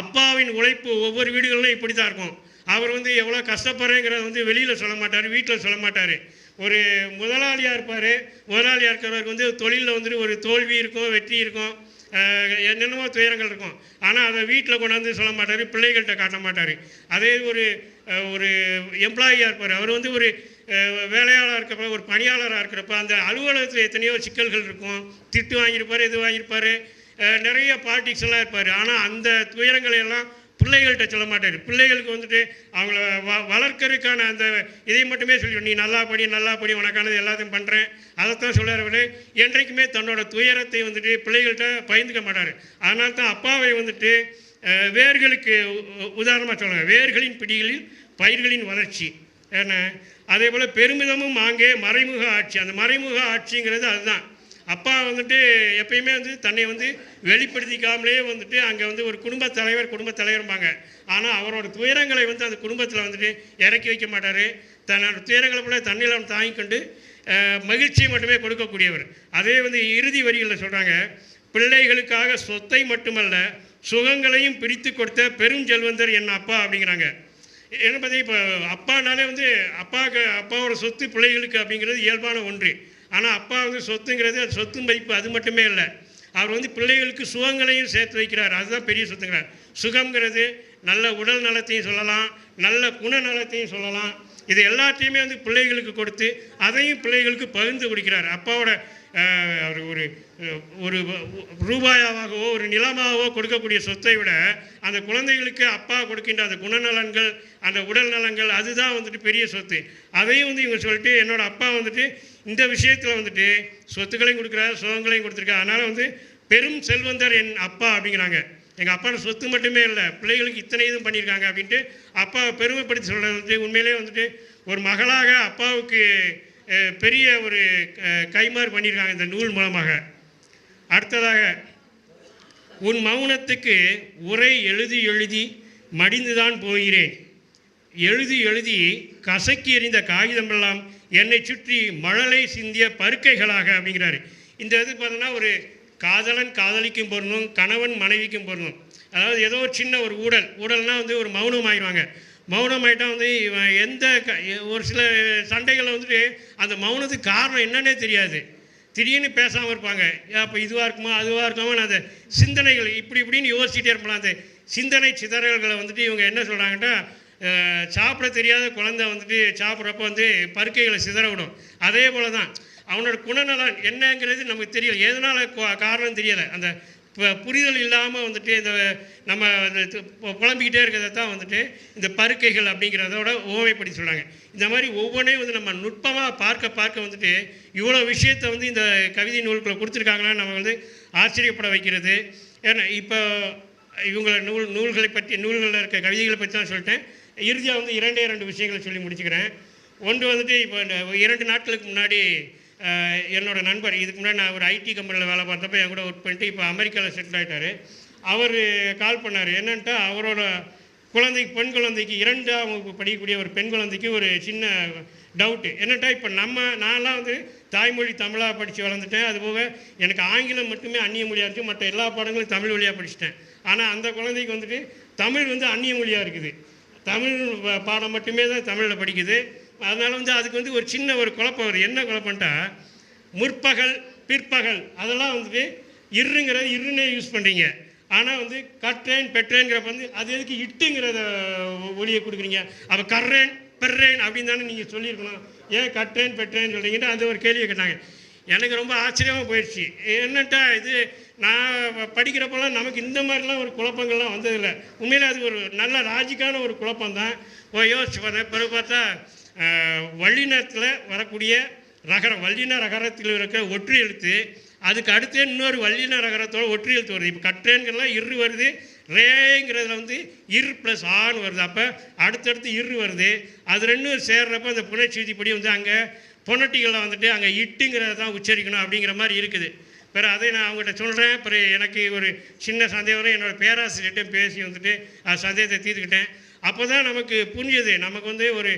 அப்பாவின் உழைப்பு ஒவ்வொரு வீடுகளிலும் இப்படி தான் இருக்கும். அவர் வந்து எவ்வளோ கஷ்டப்படுறேங்கிறத வந்து வெளியில் சொல்ல மாட்டார் வீட்டில் சொல்ல மாட்டார். ஒரு முதலாளியாக இருப்பார். முதலாளியாக இருக்கிறவருக்கு வந்து தொழிலில் வந்துட்டு ஒரு தோல்வி இருக்கும் வெற்றி இருக்கும் என்னென்னமோ துயரங்கள் இருக்கும். ஆனால் அதை வீட்டில் கொண்டாந்து சொல்ல மாட்டார் பிள்ளைகள்கிட்ட காட்ட மாட்டார். அதே ஒரு ஒரு எம்ப்ளாயியாக இருப்பார். அவர் வந்து ஒரு வேலையாளராக இருக்கிறப்ப ஒரு பணியாளராக இருக்கிறப்ப அந்த அலுவலகத்தில் எத்தனையோ சிக்கல்கள் இருக்கும். திட்டு வாங்கியிருப்பார் இது வாங்கியிருப்பார். நிறைய பாலிடிக்ஸ் எல்லாம் இருப்பார். ஆனால் அந்த துயரங்களை எல்லாம் பிள்ளைகள்கிட்ட சொல்ல மாட்டார். பிள்ளைகளுக்கு வந்துட்டு அவங்கள வ வளர்க்கறதுக்கான அந்த இதை மட்டுமே சொல்லி நீ நல்லா படி நல்லா படி உனக்கானது எல்லாத்தையும் பண்ணுறேன் அதைத்தான் சொல்லுறவர் என்றைக்குமே தன்னோட துயரத்தை வந்துட்டு பிள்ளைகள்கிட்ட பகிர்ந்துக்க மாட்டார். அதனால தான் அப்பாவை வந்துட்டு வேர்களுக்கு உதாரணமாக சொல்லுங்கள் வேர்களின் பிடிகளில் பயிர்களின் வளர்ச்சி. ஏன்னா அதே போல் பெருமிதமும் அங்கே மறைமுக ஆட்சி. அந்த மறைமுக ஆட்சிங்கிறது அதுதான். அப்பா வந்துட்டு எப்பயுமே வந்து தன்னை வந்து வெளிப்படுத்திக்காமலே வந்துட்டு அங்கே வந்து ஒரு குடும்ப தலைவர் குடும்ப தலைவரும்பாங்க. ஆனால் அவரோட துயரங்களை வந்து அந்த குடும்பத்தில் வந்துட்டு இறக்கி வைக்க மாட்டார். தன்னோட துயரங்களை போல தன்னிலம் தாங்கிக் கொண்டு மகிழ்ச்சியை மட்டுமே கொடுக்கக்கூடியவர். அதே வந்து இறுதி வரிகளில் சொல்கிறாங்க பிள்ளைகளுக்காக சொத்தை மட்டுமல்ல சுகங்களையும் பிரித்து கொடுத்த பெரும் செல்வந்தர் என் அப்பா அப்படிங்கிறாங்க. என்ன பார்த்தீங்க இப்போ அப்பானாலே வந்து அப்பாவுக்கு அப்பாவோட சொத்து பிள்ளைகளுக்கு அப்படிங்கிறது இயல்பான ஒன்று. ஆனால் அப்பா வந்து சொத்துங்கிறது அது சொத்து மதிப்பு அது மட்டுமே இல்லை. அவர் வந்து பிள்ளைகளுக்கு சுகங்களையும் சேர்த்து வைக்கிறார். அதுதான் பெரிய சொத்துங்கிறார். சுகங்கிறது நல்ல உடல் நலத்தையும் சொல்லலாம் நல்ல குணநலத்தையும் சொல்லலாம். இது எல்லாத்தையுமே வந்து பிள்ளைகளுக்கு கொடுத்து அதையும் பிள்ளைகளுக்கு பகிர்ந்து கொடுக்கிறார். அப்பாவோட அவர் ஒரு ஒரு ரூபாயாவாகவோ ஒரு நிலமாகவோ கொடுக்கக்கூடிய சொத்தை விட அந்த குழந்தைகளுக்கு அப்பா கொடுக்கின்ற அந்த குணநலன்கள் அந்த உடல் நலங்கள் அதுதான் வந்துட்டு பெரிய சொத்து. அதையும் வந்து இவங்க சொல்லிட்டு என்னோடய அப்பா வந்துட்டு இந்த விஷயத்தில் வந்துட்டு சொத்துக்களையும் கொடுக்குறாரு சுகங்களையும் கொடுத்துருக்காரு. அதனால் வந்து பெரும் செல்வந்தர் என் அப்பா அப்படிங்கிறாங்க. எங்கள் அப்பாவோட சொத்து மட்டுமே இல்லை பிள்ளைகளுக்கு இத்தனை இதுவும் பண்ணியிருக்காங்க அப்படின்ட்டு அப்பா பெருமைப்படுத்தி சொல்கிறது வந்து உண்மையிலே வந்துட்டு ஒரு மகளாக அப்பாவுக்கு பெரிய ஒரு கைமாறு பண்ணியிருக்காங்க இந்த நூல் மூலமாக. அடுத்ததாக உன் மௌனத்துக்கு உரை எழுதி எழுதி மடிந்துதான் போகிறேன். எழுதி எழுதி கசக்கி எறிந்த காகிதமெல்லாம் என்னை சுற்றி மழலை சிந்திய பருக்கைகளாக அப்படிங்கிறாரு. இந்த இது பார்த்தோன்னா ஒரு காதலன் காதலிக்கும் பொருணும் கணவன் மனைவிக்கும் பொருணும் அதாவது ஏதோ ஒரு சின்ன ஒரு ஊடல். ஊடல்னா வந்து ஒரு மௌனம் ஆயிடுவாங்க. மௌனம் ஆகிட்டால் வந்து இவன் எந்த க ஒரு சில சண்டைகளில் வந்துட்டு அந்த மௌனத்துக்கு காரணம் என்னன்னே தெரியாது. திடீர்னு பேசாமல் இருப்பாங்க. அப்போ இதுவாக இருக்குமா அதுவாக இருக்குமா அந்த சிந்தனைகள் இப்படி இப்படின்னு யோசிச்சுட்டே இருப்பாங்க அந்த சிந்தனை சிதறல்களை வந்துட்டு இவங்க என்ன சொல்கிறாங்கன்னா சாப்பிட தெரியாத குழந்தை வந்துட்டு சாப்பிட்றப்ப வந்து பருக்கைகளை சிதற விடும் அதே போல தான் அவனோட குணநலன் என்னங்கிறது நமக்கு தெரியல. எதனால் காரணம் தெரியலை. அந்த புரிதல் இல்லாமல் வந்துட்டு இந்த நம்ம து- புலம்பிக்கிட்டே இருக்கிறத தான் வந்துட்டு இந்த பருக்கைகள் அப்படிங்கிறதோட ஓமைப்படி சொல்கிறாங்க இந்த மாதிரி ஒவ்வொன்றையும் வந்து நம்ம நுட்பமாக பார்க்க பார்க்க வந்துட்டு இவ்வளோ விஷயத்தை வந்து இந்த கவிதை நூல்களை கொடுத்துருக்காங்களான்னு நம்ம வந்து ஆச்சரியப்பட வைக்கிறது. ஏன்னா இப்போ இவங்கள நூல் நூல்களை பற்றி நூல்களில் இருக்க கவிதைகளை பற்றி தான் சொல்லிட்டேன். இறுதியாக வந்து இரண்டே இரண்டு விஷயங்களை சொல்லி முடிச்சுக்கிறேன். ஒன்று வந்துட்டு இப்போ இந்த இரண்டு நாட்களுக்கு முன்னாடி என்னோடய என்னோட நண்பர் இதுக்கு முன்னாடி நான் ஒரு ஐடி கம்பெனியில் வேலை பார்த்தப்ப என் கூட ஒர்க் பண்ணிட்டு இப்போ அமெரிக்காவில் செட்டில் ஆகிட்டார் அவர் கால் பண்ணார். என்னன்ட்டா அவரோட குழந்தைக்கு பெண் குழந்தைக்கு இரண்டாம் வகுப்பு படிக்கக்கூடிய ஒரு பெண் குழந்தைக்கு ஒரு சின்ன டவுட்டு என்னட்டா இப்போ நம்ம நான்லாம் வந்து தாய்மொழி தமிழாக படித்து வளர்ந்துட்டேன். அதுபோக எனக்கு ஆங்கிலம் மட்டுமே அந்நிய மொழியாக இருக்குது மற்ற எல்லா பாடங்களும் தமிழ் வழியாக படிச்சிட்டேன். ஆனால் அந்த குழந்தைக்கு வந்துட்டு தமிழ் வந்து அந்நிய மொழியாக இருக்குது. தமிழ் பாடம் மட்டுமே தான் தமிழில் படிக்குது. அதனால் வந்து அதுக்கு வந்து ஒரு சின்ன ஒரு குழப்பம் வருது. என்ன குழப்பம்ட்டா முற்பகல் பிற்பகல் அதெல்லாம் வந்துட்டு இருங்கிறது இருன்னே யூஸ் பண்ணுறீங்க ஆனால் வந்து கற்றேன் பெற்றேங்கிறப்ப வந்து அது எதுக்கு இட்டுங்கிறத ஒளியை கொடுக்குறீங்க. அப்போ கர்றேன் பெர்றேன் அப்படின்னு தானே நீங்கள் சொல்லியிருக்கணும். ஏன் கற்றேன் பெற்றேன்னு சொல்கிறீங்கன்னா அந்த ஒரு கேள்வியை கேட்டாங்க. எனக்கு ரொம்ப ஆச்சரியமாக போயிடுச்சு. என்னட்டா இது? நான் படிக்கிறப்பெல்லாம் நமக்கு இந்த மாதிரிலாம் ஒரு குழப்பங்கள்லாம் வந்ததில்லை. உண்மையில் அது ஒரு நல்ல லாஜிக்கான ஒரு குழப்பம் தான் ஓ யோசிச்சு பார்த்தேன் பிறகு பார்த்தா அஹ், வல்லினத்தில் வரக்கூடிய ரகரம் வல்லின ரகரத்தில் இருக்கிற ஒற்று எழுத்து அதுக்கு அடுத்து இன்னொரு வல்லின ரகரத்தோட ஒற்று எழுத்து வருது. இப்போ கற்றேங்கிறதுலாம் இரு வருது. ரேங்கிறதுல வந்து இர் ப்ளஸ் ஆன்னு வருது. அப்போ அடுத்தடுத்து இரு வருது. அது ரெண்டும் சேர்றப்ப அந்த புணர்ச்சி வந்து அங்கே பொன்னட்டிகளில் வந்துட்டு அங்கே இட்டுங்கிறத தான் உச்சரிக்கணும் அப்படிங்கிற மாதிரி இருக்குது. பிற அதை நான் அவங்ககிட்ட சொல்கிறேன் பிறகு எனக்கு ஒரு சின்ன சந்தேகம் என்னோடய பேராசிரியர்கிட்ட பேசி வந்துட்டு அது சந்தேகத்தை தீர்த்துக்கிட்டேன். அப்போ தான் நமக்கு புரிஞ்சது. நமக்கு வந்து ஒரு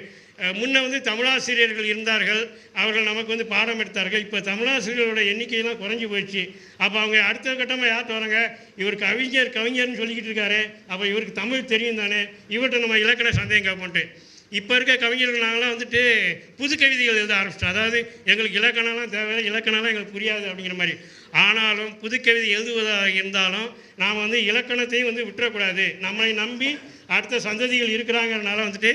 முன்னே முன்ன வந்து தமிழாசிரியர்கள் இருந்தார்கள். அவர்கள் நமக்கு வந்து பாடம் எடுத்தார்கள். இப்போ தமிழாசிரியர்களோட எண்ணிக்கையெல்லாம் குறைஞ்சி போயிடுச்சு. அப்போ அவங்க அடுத்த கட்டமாக யார்கிட்ட வராங்க? இவர் கவிஞர் கவிஞர்னு சொல்லிக்கிட்டு இருக்காரு. அப்போ இவருக்கு தமிழ் தெரியும் தானே? இவர்கிட்ட நம்ம இலக்கண சந்தேகம் கேட்போன்ட்டு. இப்போ இருக்க கவிஞர்கள் நாங்களாம் வந்துட்டு புது கவிதைகள் எழுத ஆரம்பிச்சிட்டோம். அதாவது எங்களுக்கு இலக்கணம்லாம் தேவையில்லை இலக்கணம்லாம் எங்களுக்கு புரியாது அப்படிங்கிற மாதிரி. ஆனாலும் புது கவிதை எழுதுவதாக இருந்தாலும் நாம் வந்து இலக்கணத்தையும் வந்து விட்டுறக்கூடாது. நம்மை நம்பி அடுத்த சந்ததிகள் இருக்கிறாங்கிறனால வந்துட்டு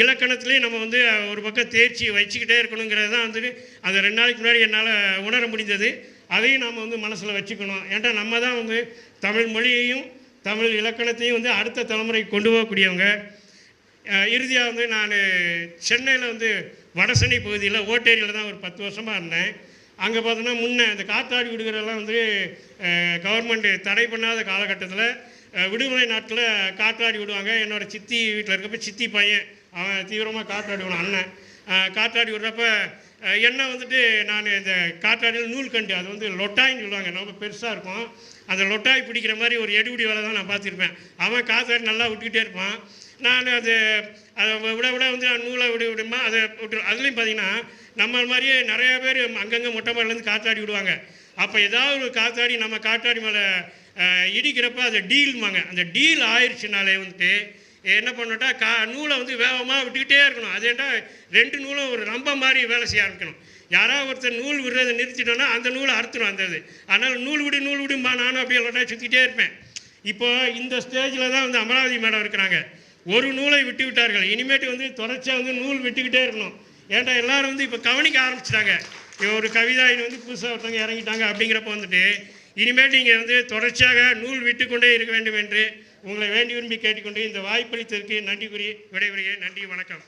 இலக்கணத்துலேயும் நம்ம வந்து ஒரு பக்கம் தேர்ச்சி வச்சுக்கிட்டே இருக்கணுங்கிறது தான் வந்துட்டு அந்த ரெண்டு நாளைக்கு முன்னாடி என்னால் உணர முடிந்தது. அதையும் நாம் வந்து மனசில் வச்சுக்கணும். ஏன்டா நம்ம தான் வந்து தமிழ் மொழியையும் தமிழ் இலக்கணத்தையும் வந்து அடுத்த தலைமுறைக்கு கொண்டு போகக்கூடியவங்க. இறுதியாக வந்து நான் சென்னையில் வந்து வடசென்னை பகுதியில் ஓட்டேரியில் தான் ஒரு பத்து வருஷமாக இருந்தேன். அங்கே பார்த்தோன்னா முன்ன இந்த காத்தாடி விடுகிறதெல்லாம் வந்து கவர்மெண்ட் தடை பண்ணாத காலகட்டத்தில் விடுமுறை நாட்டில் காற்றாடி விடுவாங்க. என்னோட சித்தி வீட்டில் இருக்கப்ப சித்தி பையன் அவன் தீவிரமாக காற்றாடி விடுவான் அண்ணன். காற்றாடி விடுறப்ப என்ன வந்துட்டு நான் இந்த காற்றாடியில் நூல்கண்டு அது வந்து லொட்டாயின்னு சொல்லுவாங்க ரொம்ப பெருசாக இருக்கும். அந்த லொட்டாய் பிடிக்கிற மாதிரி ஒரு எடுபிடி வேலை தான் நான் பார்த்துருப்பேன். அவன் காற்றாடி நல்லா விட்டுக்கிட்டே இருப்பான். நான் அது அதை விட விட வந்து நான் நூலை விட விடுமா அதை விட்டு அதுலேயும் பார்த்தீங்கன்னா நம்ம மாதிரியே நிறைய பேர் அங்கங்கே மொட்டை மாடிலேருந்து காத்தாடி விடுவாங்க. அப்போ ஏதாவது ஒரு காத்தாடி நம்ம காத்தாடி மேலே இடிக்கிறப்ப அதை டீல்மாங்க அந்த டீல் ஆயிடுச்சுனாலே வந்துட்டு என்ன பண்ணட்டா கா நூலை வந்து வேகமாக விட்டுக்கிட்டே இருக்கணும். அதேண்டா ரெண்டு நூலும் ஒரு ரொம்ப மாதிரி வேலை செய்ய ஆரம்பிக்கணும். யாராவது ஒருத்தர் நூல் விடுறதை நிறுத்திட்டோன்னா அந்த நூலை அறுத்துடும் அந்த இது. அதனால் நூல் விடு நூல் விடுமா நானும் அப்படியே லொட்டா சுற்றிக்கிட்டே இருப்பேன். இப்போ இந்த ஸ்டேஜில் தான் வந்து அமராவதி மேடம் இருக்கிறாங்க. ஒரு நூலை விட்டு விட்டார்கள் இனிமேட்டு வந்து தொடர்ச்சியாக வந்து நூல் விட்டுக்கிட்டே இருக்கணும். ஏன்டா எல்லாரும் வந்து இப்போ கவனிக்க ஆரம்பிச்சிட்டாங்க. ஒரு கவிதாயின் வந்து புதுசாக ஒருத்தவங்க இறங்கிட்டாங்க அப்படிங்கிறப்ப வந்துட்டு இனிமேல் நீங்கள் வந்து தொடர்ச்சியாக நூல் விட்டுக்கொண்டே இருக்க வேண்டும் என்று உங்களை வேண்டி விரும்பி கேட்டுக்கொண்டு இந்த வாய்ப்பளித்ததற்கு நன்றி கூறி விடைபெறுகிறேன். நன்றி வணக்கம்.